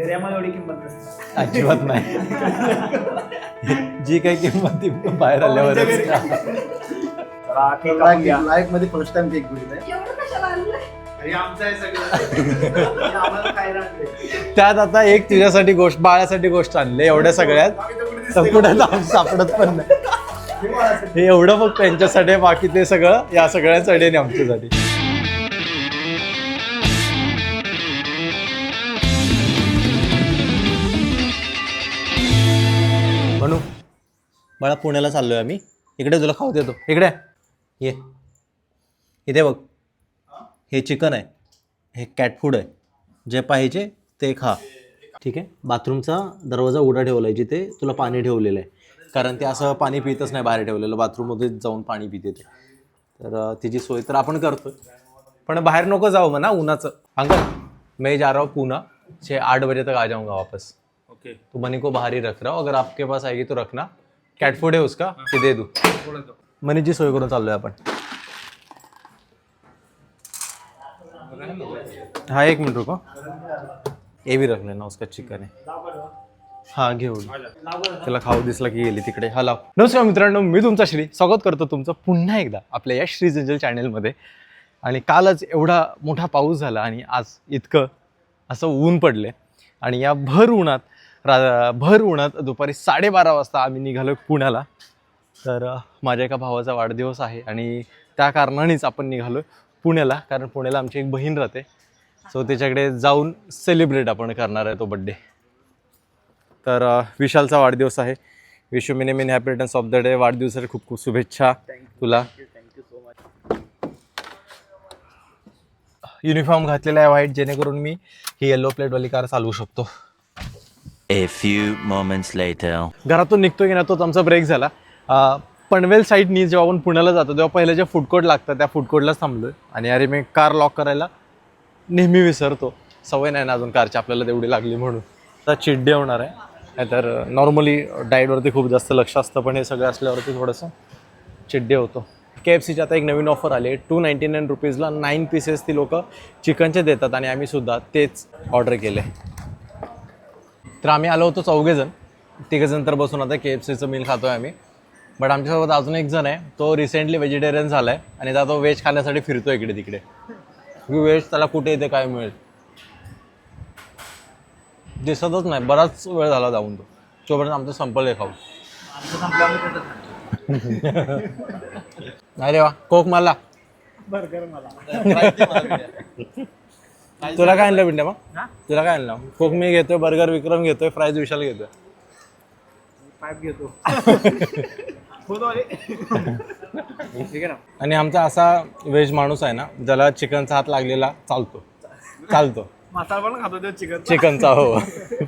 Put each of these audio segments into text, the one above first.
एवढी किंमत नसते. अजिबात नाही. जी काही किंमत ती बाहेर केक कापून घ्या. लाईफमध्ये फर्स्ट टाइम केक बघितलाय एवढं कशाला आणलंय? आणि आमचं आहे सगळं. आणि आम्हाला खायला आणलंय. त्यात आता एक तुझ्यासाठी गोष्ट बाळासाठी गोष्ट आणली एवढ्या सगळ्यात. तर कुठे सापडत पण नाही. हे. हे एवढं फक्त त्यांच्यासाठी आहे, बाकी ते सगळं या सगळ्यांसाठी आणि आमच्यासाठी. म्हणू बाळा पुण्याला चाललो आहे आम्ही. इकडे तुला खाऊ देतो. इकडे. ये. इथे बघ. हे चिकन आहे. हे कॅट फूड आहे. जे पाहिजे ते खा. ठीक आहे? बाथरूमचा दरवाजा उघडा ठेवला आहे जिथे तुला पाणी ठेवलेलं आहे. कारण ते असं पाणी पितच नाही बाहेर ठेवलेलं. बाथरूममध्ये जाऊन पाणी पिते ते. तर तिची सोय तर आपण करतो पण बाहेर नको जाऊ म्हणा उन्हाचं. अंकल मैं जा रहा हूँ पूना. छः आठ बजे तक आ जाऊंगा वापस ओके तो मनी को बाहर ही रख रहा हूँ। अगर आपके पास आएगी तो रखना। कॅट फूड है उसका ते दे दू। तो. मनीची सोय करून चाललोय आपण हाँ एक मिनट रुको। ये भी रख लेना उसका चिकन है। हा घेऊ त्याला खाऊ दिसला की गेली तिकडे। हा लाव। नमस्कार मित्रांनो मी तुमचा श्री स्वागत करतो तुमचं पुन्हा एकदा आपल्या या श्री जंजल चॅनेलमध्ये आणि कालच एवढा मोठा पाऊस झाला आणि आज इतकं असं ऊन पडले आणि या भर उन्हात रा भर उन्हात दुपारी साडेबारा वाजता आम्ही निघालो पुण्याला. तर माझ्या एका भावाचा वाढदिवस आहे आणि त्या कारणानेच आपण निघालो पुण्याला कारण पुण्याला आमची एक बहीण राहते. सो त्याच्याकडे जाऊन सेलिब्रेट आपण करणार आहे तो बड्डे तर विशालचा वाढदिवस आहे. Wish many many happy returns of the day वाढदिवसाला खूप खूप शुभेच्छा तुला. युनिफॉर्म घातलेला आहे व्हाईट जेणेकरून मी ही येल्लो प्लेटवाली कार चालवू शकतो. ए फ्यू मोमेंट्स लेटर घरातून निघतो की ना तोच आमचा ब्रेक झाला. अ, पनवेल साईडनी जेव्हा आपण पुण्याला जातो तेव्हा पहिले जे फूड कोर्ट लागतं त्या फूड कोर्टलाच थांबलो आणि अरे मी कार लॉक करायला नेहमी विसरतो. सवय नाही ना अजून कारची आपल्याला तेवढी लागली म्हणून. आता चिड्डे होणार आहे. नाहीतर नॉर्मली डाएटवरती खूप जास्त लक्ष असतं पण हे सगळं असल्यावरती थोडंसं चिड्डे होतो. के एफ सीची आता एक नवीन ऑफर आली आहे. टू नाईंटी नाईन रुपीजला नाईन पीसेस ती लोक चिकनचे देतात आणि आम्ही सुद्धा तेच ऑर्डर केले तर आम्ही आलो होतो चौघेजण. तिघेजण तर बसून आता के एफ सीचं मील खातो आहे आम्ही. बट आमच्यासोबत अजून एक जण आहे. तो रिसेंटली व्हेजिटेरियन झाला आहे आणि आता तो व्हेज खाण्यासाठी फिरतो इकडे तिकडे. व्हेज त्याला कुठे येते काय मिळेल? दिसतच नाही. बराच वेळ झाला जाऊन तो. तोपर्यंत आमचं संपलं आहे खाऊ. अरे वा. कोक मला. बर्गर मला. तुला काय आणलं पिंट्या मग? हा? तुला काय आणलं? कोक मी घेतोय बर्गर विक्रम घेतोय फ्राईज विशाल घेतोय. पाईप घेतो. होतो अरे ठीक आहे ना? आणि आमचा असा व्हेज माणूस आहे ना ज्याला चिकनचा हात लागलेला चालतो. चालतो. मसाला पण खातो तो चिकन चिकनचा हो.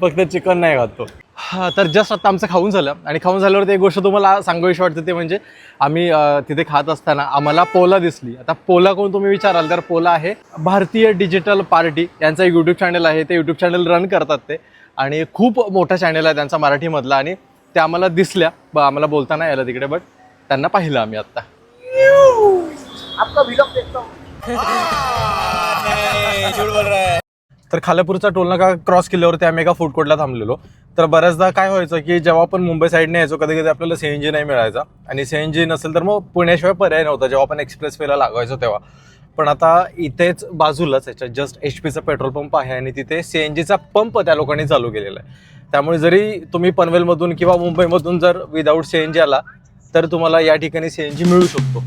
फक्त चिकन नाही खात हा तर जस्ट आता आमचं खाऊन झालं. आणि खाऊन झाल्यावर एक गोष्ट तुम्हाला सांगावीशी वाटते ते म्हणजे आम्ही तिथे खात असताना आम्हाला पोला दिसली. आता पोला कोण तुम्ही विचाराल तर पोला आहे भारतीय डिजिटल पार्टी. यांचा एक यूट्यूब चॅनल आहे ते यूट्यूब चॅनल रन करतात ते. आणि खूप मोठा चॅनल आहे त्यांचा मराठीमधला. आणि ते आम्हाला दिसल्या. ब आम्हाला बोलता नाही आलं तिकडे बट त्यांना पाहिलं आम्ही आत्ता आपका देखता हूं. तर खालापूरचा टोलनाका क्रॉस केल्यावरती आम्ही एका फूड कोर्टला थांबलेलो. तर बऱ्याचदा काय व्हायचं की जेव्हा आपण मुंबई साईडने यायचो कधी कधी आपल्याला जी नाही मिळायचा. आणि सी एन जी नसेल तर मग पुण्याशिवाय पर्याय नव्हता जेव्हा आपण एक्सप्रेस वेला लागायचो तेव्हा. पण आता इथेच बाजूलाच याच्यात जस्ट एच पीचा पेट्रोल पंप आहे आणि तिथे सी एन जीचा पंप त्या लोकांनी चालू केलेला आहे. त्यामुळे जरी तुम्ही पनवेलमधून किंवा मुंबईमधून जर विदाऊट सी एन जी आला तर तुम्हाला या ठिकाणी सी एन जी मिळू शकतो.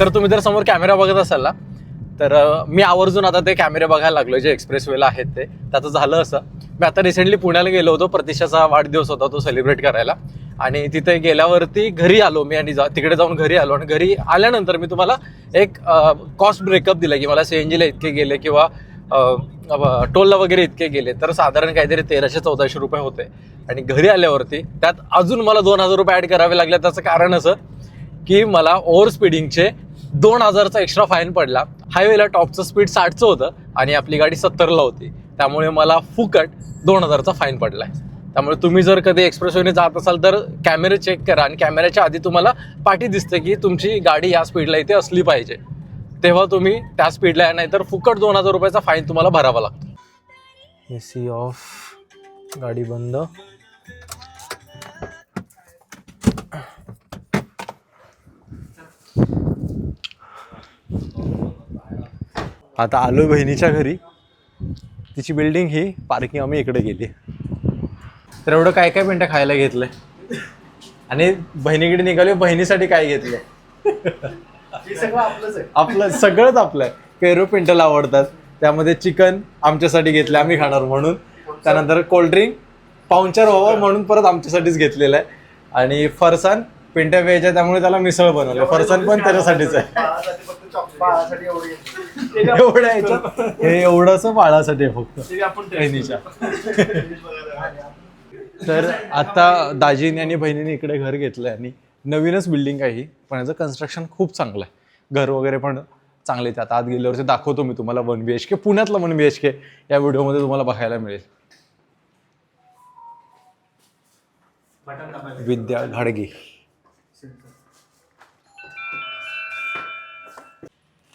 तर तुम्ही जर समोर कॅमेरा बघत असाल ना तर मी आवर्जून आता ते कॅमेरे बघायला लागलो जे एक्सप्रेस वेला आहेत ते. त्याचं झालं असं. मी आता रिसेंटली पुण्याला गेलो होतो प्रतिष्ठाचा वाढदिवस होता तो सेलिब्रेट करायला. आणि तिथे गेल्यावरती घरी आलो मी आणि जा तिकडे जाऊन घरी आलो. आणि घरी आल्यानंतर मी तुम्हाला एक कॉस्ट ब्रेकअप दिला की मला सीएनजीला इतके गेले किंवा टोलला वगैरे इतके गेले. तर साधारण काहीतरी तेराशे चौदाशे रुपये होते. आणि घरी आल्यावरती त्यात अजून मला दोन हजार रुपये ॲड करावे लागले. त्याचं कारण असं की मला ओव्हर स्पीडिंगचे दोन हजारचा एक्स्ट्रा फाईन पडला. हायवेला टॉपचं स्पीड साठचं होतं आणि आपली गाडी सत्तरला होती. त्यामुळे मला फुकट दोन हजारचा फाईन पडला आहे त्यामुळे तुम्ही जर कधी एक्सप्रेसवेने जात असाल तर कॅमेरे चेक करा आणि कॅमेऱ्याच्या आधी तुम्हाला पाठी दिसते की तुमची गाडी या स्पीडला इथे असली पाहिजे. तेव्हा तुम्ही त्या स्पीडला या नाही तर फुकट दोन हजार रुपयाचा फाईन तुम्हाला भरावा लागतो. ए सी ऑफ गाडी बंद. आता आलो बहिणीच्या घरी. तिची बिल्डिंग ही पार्किंग आम्ही इकडे गेली तर एवढं काय काय मिनटं खायला घेतलंय? आणि बहिणीकडे निघालो बहिणीसाठी काय आहे. आपलं सगळंच आपलं आहे. पेरू पिंटल आवडतात. त्यामध्ये चिकन आमच्यासाठी घेतलं आम्ही खाणार म्हणून. त्यानंतर कोल्ड्रिंक पाहुणचार व्हावं म्हणून परत आमच्यासाठीच घेतलेलं आहे. आणि फरसाण पिंट्या प्यायच्या त्यामुळे त्याला मिसळ बनवलं. फरसाण पण त्याच्यासाठीच आहे. बाळासाठी एवढी. ह्याच्यात हे एवढंच बाळासाठी आहे फक्त. बहिणीच्या. तर आता दाजीने आणि बहिणीने इकडे घर घेतलंय आणि नवीनच बिल्डिंग आहे ही. पण याचं कन्स्ट्रक्शन खूप चांगलं आहे. घर वगैरे पण चांगले आहेत. आता आत गेल्यावरती दाखवतो मी तुम्हाला वन बी एच के पुण्यातलं वन बी एच के या व्हिडिओमध्ये तुम्हाला बघायला मिळेल. विद्या घाडगे.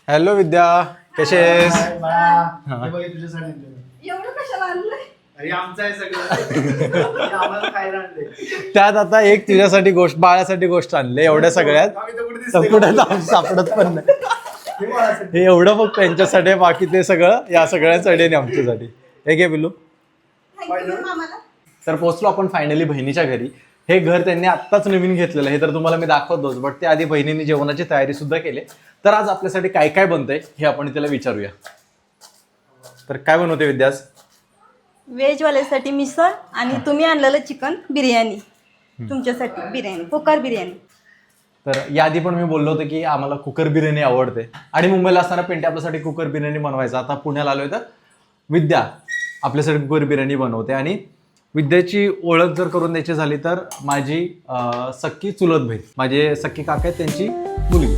हॅलो विद्या. कसे आहेस? हाय, बाळा. हे. बघ, तुझ्यासाठी आणलेलं. एवढं कशाला आणलंय? अरे आमचं आहे सगळं. हे आम्हाला खायला आणले त्यात आता एक तुझ्यासाठी गोष्ट बाळासाठी गोष्ट आणली एवढ्या सगळ्यात. तर कुठे कुठे? जाऊन सापडत पण नाही. हे बाळासाठी. हे एवढं फक्त त्यांच्यासाठी आहे, बाकी ते सगळं या सगळ्यांसाठी आणि आमच्यासाठी. हे घे बिलू थँक्यू मामाला. तर पोहोचलो आपण फायनली बहिणीच्या घरी. हे घर त्यांनी आत्ताच नवीन घेतलेलं हे तर तुम्हाला मी दाखवतोच बट त्या आधी बहिणीने जेवणाची तयारी सुद्धा केली. तर आज आपल्यासाठी काय काय बनतंय हे आपण तिला विचारूया. तर काय बनवते विद्यास? व्हेजवाल्यासाठी मिसळ आणि तुम्ही आणलेलं चिकन बिर्याणी. तुमच्यासाठी बिर्याणी पोकार बिर्याणी. तर याआधी पण मी बोललो होतो की आम्हाला कुकर बिर्याणी आवडते. आणि मुंबईला असताना पिंटे आपल्यासाठी कुकर बिर्याणी बनवायचा. आता पुण्याला आलोय तर विद्या आपल्यासाठी कुकर बिर्याणी बनवते. आणि विद्याची ओळख जर करून द्यायची झाली तर माझी सक्की चुलत बहीण माझे सक्की काका आहेत त्यांची मुलगी.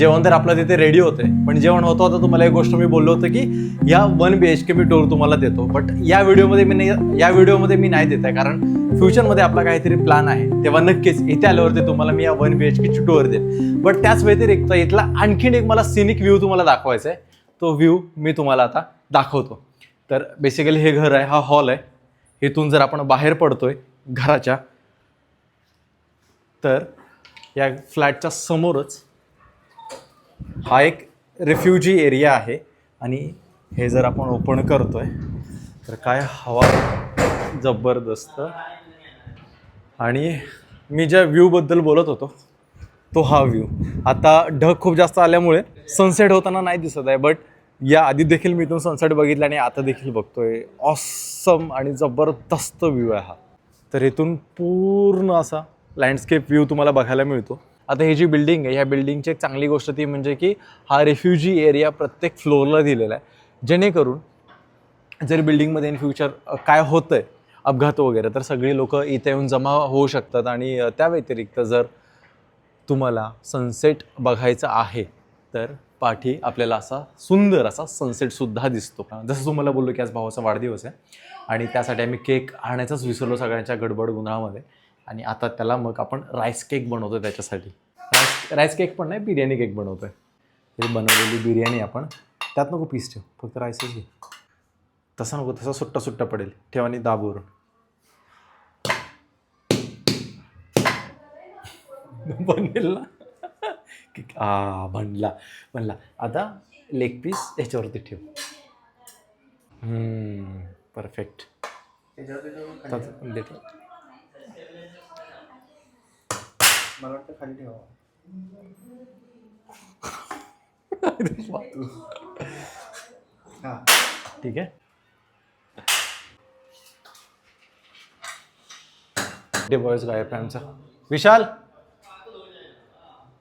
जेवण तर आपलं तिथे रेडी होते. पण जेवण होतं होतं तुम्हाला एक गोष्ट मी बोललो होतं की या वन बी एच के मी टूर तुम्हाला देतो. बट या व्हिडिओमध्ये मी नाही या व्हिडिओमध्ये मी नाही देत आहे. कारण फ्युचरमध्ये आपला काहीतरी प्लॅन आहे. तेव्हा नक्कीच इथे आल्यावरती तुम्हाला मी या वन बी एच केची टूर देईन. बट त्याच व्यतिरिक्त इथला आणखीन एक मला सिनिक व्ह्यू तुम्हाला दाखवायचा आहे तो व्ह्यू मी तुम्हाला आता दाखवतो. तर बेसिकली हे घर आहे हा हॉल आहे. इथून जर आपण बाहेर पडतोय घराच्या तर या फ्लॅटच्या समोरच हा एक रिफ्युजी एरिया आहे. आणि हे जर आपण ओपन करतो आहे तर काय हवा जबरदस्त. आणि मी ज्या व्ह्यूबद्दल बोलत होतो तो हा व्ह्यू आता ढग खूप जास्त आल्यामुळे सनसेट होताना नाही दिसत आहे बट या आधी देखील मी इथून सनसेट बघितला आणि आता देखील बघतोय. ऑसम आणि जबरदस्त व्ह्यू आहे हा. तर इथून पूर्ण असा लँडस्केप व्ह्यू तुम्हाला बघायला मिळतो. आता ही जी बिल्डिंग आहे ह्या बिल्डिंगची एक चांगली गोष्ट ती म्हणजे की हा रेफ्युजी एरिया प्रत्येक फ्लोअरला दिलेला आहे. जेणेकरून जर बिल्डिंगमध्ये इन फ्युचर काय होतं आहे अपघात वगैरे तर सगळी लोक इथे येऊन जमा होऊ शकतात आणि त्या व्यतिरिक्त जर तुम्हाला सनसेट बघायचा आहे तर पाठी आपल्याला असा सुंदर असा सनसेटसुद्धा दिसतो. जसं तुम्हाला बोललो की आज भावाचा वाढदिवस आहे आणि त्यासाठी आम्ही केक आणायचाच विसरलो सगळ्यांच्या गडबड गुन्हामध्ये आणि आता त्याला मग आपण राईस केक बनवतो त्याच्यासाठी. राईस राईस केक पण नाही बिर्याणी केक बनवतो आहे हे बनवलेली बिर्याणी आपण त्यात नको पीस ठेव फक्त राईसच घे. तसा नको तसा सुट्टा सुट्टा पडेल. ठेव आणि दाबवरून. बनेल? ना की आ बनला बनला. आता लेग पीस याच्यावरती ठेव. परफेक्ट मला खाली ठेवा. हा ठीक आहे. डे बॉयज़ गायब आहे विशाल,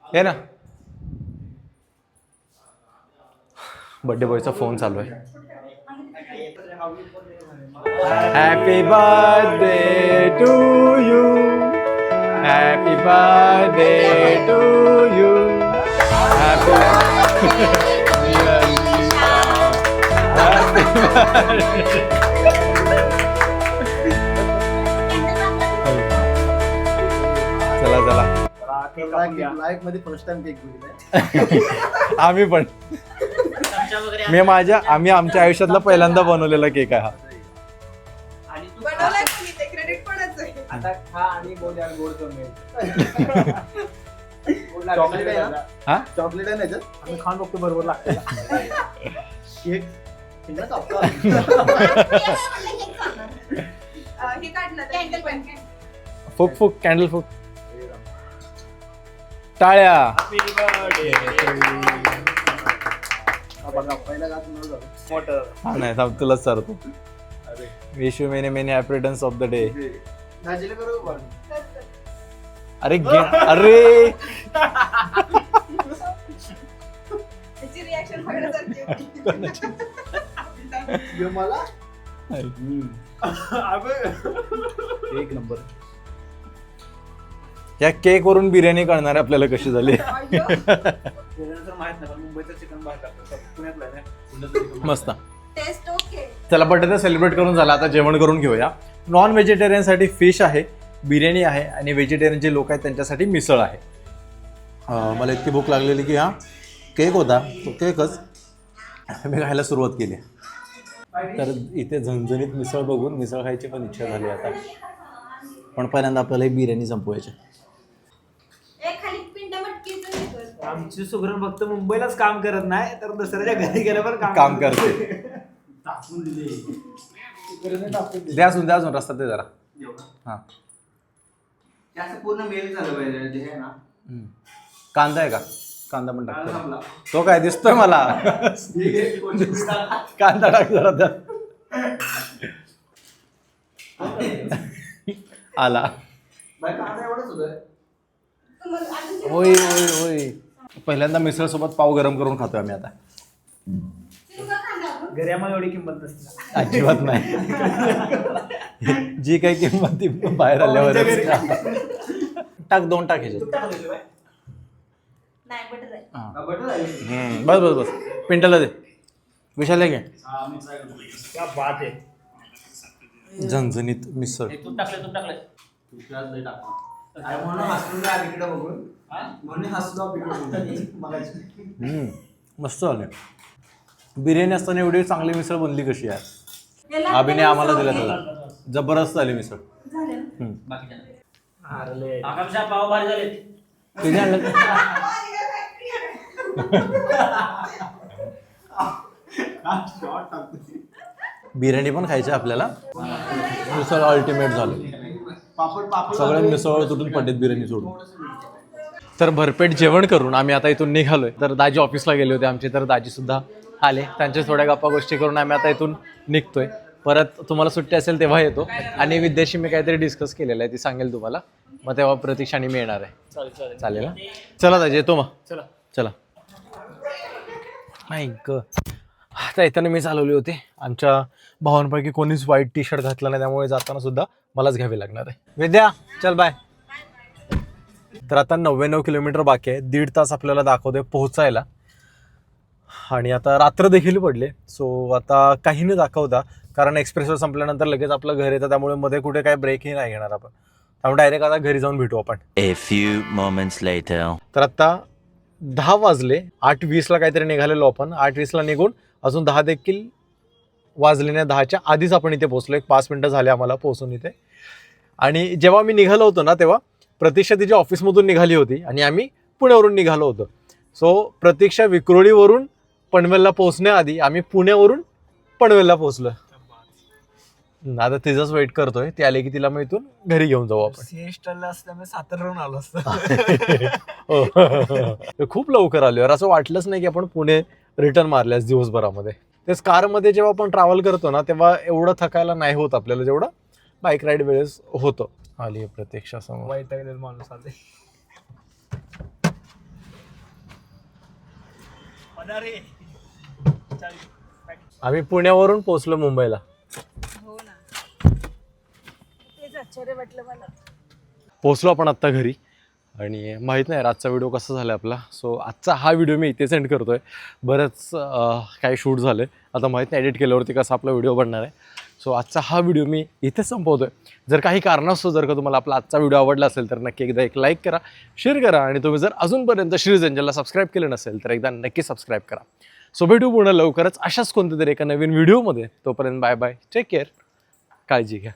ये ना. बर्थडे बॉयचा फ़ोन चालू आहे. Happy birthday to you happy birthday to you happy चला चला. लाईफमध्ये फर्स्ट टाइम केक घेतलाय आम्ही पण. मी माझ्या आम्ही आमच्या आयुष्यातला पहिल्यांदा बनवलेला केक आहे हा. आता खा आणि बोल यार गोड कमी चॉकलेट आहे ना? हा? चॉकलेट आहे ना याच्यात? आम्ही खाऊन बघतो बरोबर लागतं. केक. हे पण. फुक फुक कॅन्डल फुक. टाळ्या. हा बघा पहिला घास झाला. हा नाही थांब तुलाच wish you many many of the day दाजीला करू का? अरे गे अरे! त्याची रिॲक्शन बघण्यासारखी होती. मला? एक नंबर. या केक वरून बिर्याणी कळणार आहे आपल्याला कशी झाली? अय्यो. त्याच्यानंतर माहीत नाही पण मुंबईचं चिकन बाहेर टाकतं पुण्यातलं आहे ना. मस्त. टेस्ट ओके चला बर्थडे सेलिब्रेट करून झाला. आता जेवण करून घेऊया. नॉन व्हेजिटेरियनसाठी फिश आहे बिर्याणी आहे आणि व्हेजिटेरियन जे लोक आहेत त्यांच्यासाठी मिसळ आहे. मला इतकी भूक लागलेली की हा केक होता तो केकच मी खायला सुरुवात केली. तर इथे झणझणीत मिसळ बघून मिसळ खायची पण इच्छा झाली आता. पण पहिल्यांदा आपल्याला ही बिर्याणी संपवायची. ए खाली पिंड मटकीचं कर. आमची सुगरण फक्त मुंबईलाच काम करत नाही तर दुसऱ्याच्या घरी गेल्यावर काम काम करते द्या अजून द्या अजून रस्ता ते जरा. हां. जास्त पूर्ण मेल झालं पाहिजे आहे ना. हम्म. कांदा आहे का? कांदा पण कांदा टाकतो संपला. तो काय दिसतोय मला? कांदा टाक जरा त्यात. आला. बाई, कांदा एवढंच होय होय होय. पहिल्यांदा मिसळ सोबत पाव गरम करून खातोय आम्ही आता. खाणं आपण. घरी आम्हाला एवढी किंमत नसते. अजिबात नाही. जी काही किंमत ती बाहेर आल्यावर टाक. दोन टाक ह्याच्यात. नाही बटर आहे. हां. हा, बटर आहे. हम्म, बस बस बस. पिंटला दे. विशाल घे. क्या बात आहे. झणझणीत मिसळ. टाकलं. टाकलं म्हणून हसलो ना तिकडे बघून. म्हणून हसलो तिकडे बघून. मगाशी. हम्म, मस्त झाले बिर्याणी असताना एवढी चांगली मिसळ बनली कशी आहे अभिनय आम्हाला दिला त्याला. जबरदस्त झाली मिसळ. आकांक्षा पाव भारी झाले. किती आणलं. बिर्याणी पण खायची आहे आपल्याला. मिसळ अल्टिमेट झालं. पापड पापड सगळे मिसळ तुटून पडलेत बिर्याणी सोडून. तर भरपेट जेवण करून आम्ही आता इथून निघालोय. तर दाजी ऑफिसला गेले होते आमचे. तर दाजी सुद्धा आले. त्यांच्या थोड्या गप्पा गोष्टी करून आम्ही आता इथून निघतोय. परत तुम्हाला सुट्टी असेल तेव्हा येतो. आणि विद्याशी मी काहीतरी डिस्कस केलेलं आहे ती सांगेल तुम्हाला. मग तेव्हा प्रतीक्षाने मी येणार आहे. चालेल ना? चला दाजी येतो मग. चला. चला. नाही ग आता येताना मी चालवले होते. आमच्या भावांपैकी कोणीच व्हाईट टी शर्ट घातलं नाही त्यामुळे जाताना सुद्धा मलाच घ्यावे लागणार आहे. विद्या चल बाय तर आता नव्याण्णव किलोमीटर बाकी आहे. दीड तास आपल्याला दाखवतोय पोहोचायला. आणि आता रात्र देखील पडले. सो आता काही न दाखवता कारण एक्सप्रेसवर संपल्यानंतर लगेच आपलं घर येतं त्यामुळे मध्ये कुठे काय ब्रेकही नाही घेणार आपण. त्यामुळे डायरेक्ट आता घरी जाऊन भेटू आपण. तर आता दहा वाजले आठ वीसला काहीतरी निघालेलो आपण. आठ वीसला निघून अजून दहा देखील वाजले नाही दहाच्या आधीच आपण इथे पोहोचलो. एक पाच मिनटं झाले आम्हाला पोहोचून इथे. आणि जेव्हा मी निघालो होतो ना तेव्हा प्रतीक्षा तिच्या ऑफिसमधून निघाली होती आणि आम्ही पुण्यावरून निघालो होतो. सो प्रतीक्षा विक्रोळीवरून पनवेलला पोहोचण्याआधी आम्ही पुण्यावरून पनवेलला पोहोचलो आता तिचाच वेट करतोय. ती आली की तिला मग इथून घरी घेऊन जाऊ आपण. असल्यामुळे साताराहून आलो असतो. हो. खूप लवकर आलो असं वाटलंच नाही की आपण पुणे रिटर्न मारल्यास दिवसभरामध्ये. तेच कारमध्ये जेव्हा आपण ट्रॅव्हल करतो ना तेव्हा एवढं थकायला नाही होत आपल्याला जेवढं बाईक राईड वेळेस होतं. आली प्रत्यक्षा समोर. माणूस आले आम्ही पुण्यावरून पोहोचलो मुंबईला. हो ना. तेच आश्चर्य वाटलं मला. पोहोचलो आपण आत्ता घरी. आणि माहीत नाही आजचा व्हिडिओ कसा झाला आपला. सो आजचा हा व्हिडिओ मी इथे सेंड करतोय. बरंच अं, काही शूट झालं आता माहीत नाही एडिट केल्यावरती कसा आपला व्हिडिओ बनणार आहे. सो आजचा हा व्हिडिओ मी इथेच संपवतोय. जर काही कारणास्तव जर का तुम्हाला आपला आजचा व्हिडिओ आवडला असेल तर नक्की एकदा एक लाईक करा शेअर करा. आणि तुम्ही जर अजूनपर्यंत श्रीज एंजलला सबस्क्राईब केलं नसेल तर एकदा नक्की सबस्क्राईब करा. सो भेटू पुन्हा लवकरच. अशाच कोणत्या तरी एका नवीन व्हिडिओमध्ये. तोपर्यंत बाय बाय टेक केअर काळजी घ्या.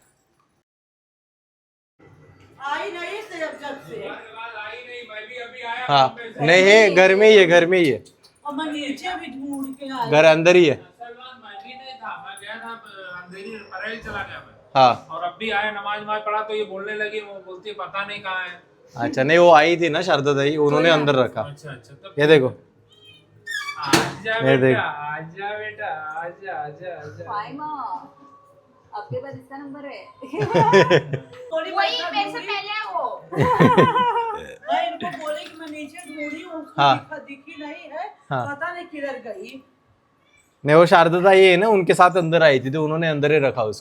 हाँ. नहीं है घर में ही है घर में ही है घर अंदर ही है सलमान मैं भी नहीं था. मैं गया था अंधेरी परेल चला गया मैं. हाँ. और अब भी आया नमाज नमाज पढ़ा तो ये बोलने लगी वो बोलती पता नहीं कहाँ है. अच्छा नहीं वो आई थी ना शारदा दाई उन्होंने अंदर रखा। अच्छा अच्छा। तो ये देखो। ये देख। आजा बेटा आजा आजा आजा। आपके पास इसका नंबर है। थोड़ी वही मेरे से पहले है वो मैं इनको बोले कि मैं नीचे ढूंढी उसको हाँ। दिखी नहीं है। हाँ। पता नहीं किधर गई। नहीं वो शारदा दाई है ना उनके साथ अंदर आई थी तो उन्होंने अंदर ही रखा उसको।